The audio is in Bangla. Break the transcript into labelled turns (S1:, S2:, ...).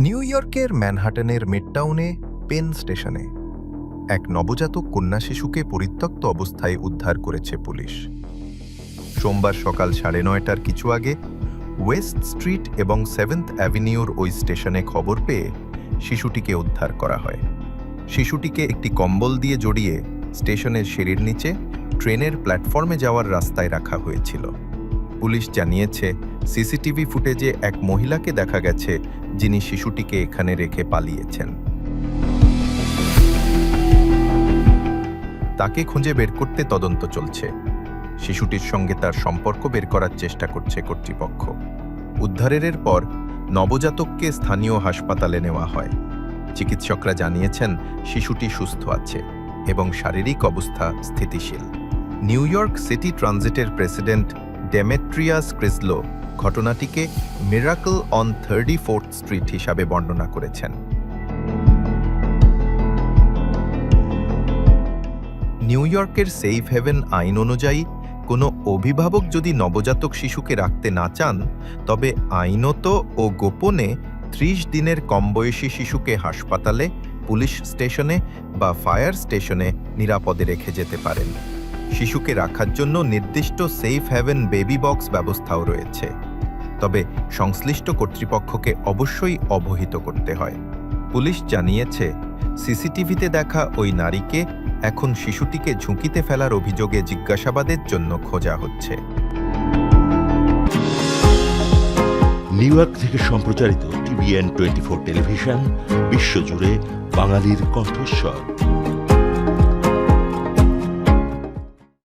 S1: নিউ ইয়র্কের ম্যানহাটনের মিডটাউনে, পেন স্টেশনে। এক নবজাতক কন্যা শিশুকে পরিত্যক্ত অবস্থায় উদ্ধার করেছে পুলিশ। সোমবার সকাল সাড়ে নয়টার কিছু আগে ওয়েস্ট স্ট্রিট এবং সেভেন্থ অ্যাভিনিউর ওই স্টেশনে খবর পেয়ে শিশুটিকে উদ্ধার করা হয়। শিশুটিকে একটি কম্বল দিয়ে জড়িয়ে স্টেশনের সিঁড়ির নিচে ট্রেনের প্ল্যাটফর্মে যাওয়ার রাস্তায় রাখা হয়েছিল। পুলিশ জানিয়েছে, সিসিটিভি ফুটেজে এক মহিলাকে দেখা গেছে, যিনি শিশুটিকে এখানে রেখে পালিয়েছেন। তাকে খুঁজে বের করতে তদন্ত চলছে। শিশুটির সঙ্গে তার সম্পর্ক বের করার চেষ্টা করছে কর্তৃপক্ষ। উদ্ধারের পর নবজাতককে স্থানীয় হাসপাতালে নেওয়া হয়। চিকিৎসকরা জানিয়েছেন, শিশুটি সুস্থ আছে এবং শারীরিক অবস্থা স্থিতিশীল। নিউ ইয়র্ক সিটি ট্রানজিটের প্রেসিডেন্ট ডেমেট্রিয়াস ক্রিসলো ঘটনাটিকে miracle on thirty fourth street হিসাবে বর্ণনা করেছেন। নিউ ইয়র্কের সেফ হেভেন আইন অনুযায়ী, কোনো অভিভাবক যদি নবজাতক শিশুকে রাখতে না চান, তবে আইনত ও গোপনে ত্রিশ দিনের কম বয়সী শিশুকে হাসপাতালে, পুলিশ স্টেশনে বা ফায়ার স্টেশনে নিরাপদে রেখে যেতে পারেন। শিশুকে রাখার জন্য নির্দিষ্ট সেফ হ্যাভেন বেবি বক্স ব্যবস্থাও রয়েছে। তবে সংশ্লিষ্ট কর্তৃপক্ষকে অবশ্যই অবহিত করতে হয়। পুলিশ জানিয়েছে, সিসিটিভিতে দেখা ওই নারীকে এখন শিশুটিকে ঝুঁকিতে ফেলার অভিযোগে জিজ্ঞাসাবাদের জন্য খোঁজা হচ্ছে।
S2: নিউ ইয়র্ক থেকে সম্প্রচারিত টিভিএন টোয়েন্টি ফোর টেলিভিশন, বিশ্বজুড়ে বাঙালির কণ্ঠস্বর।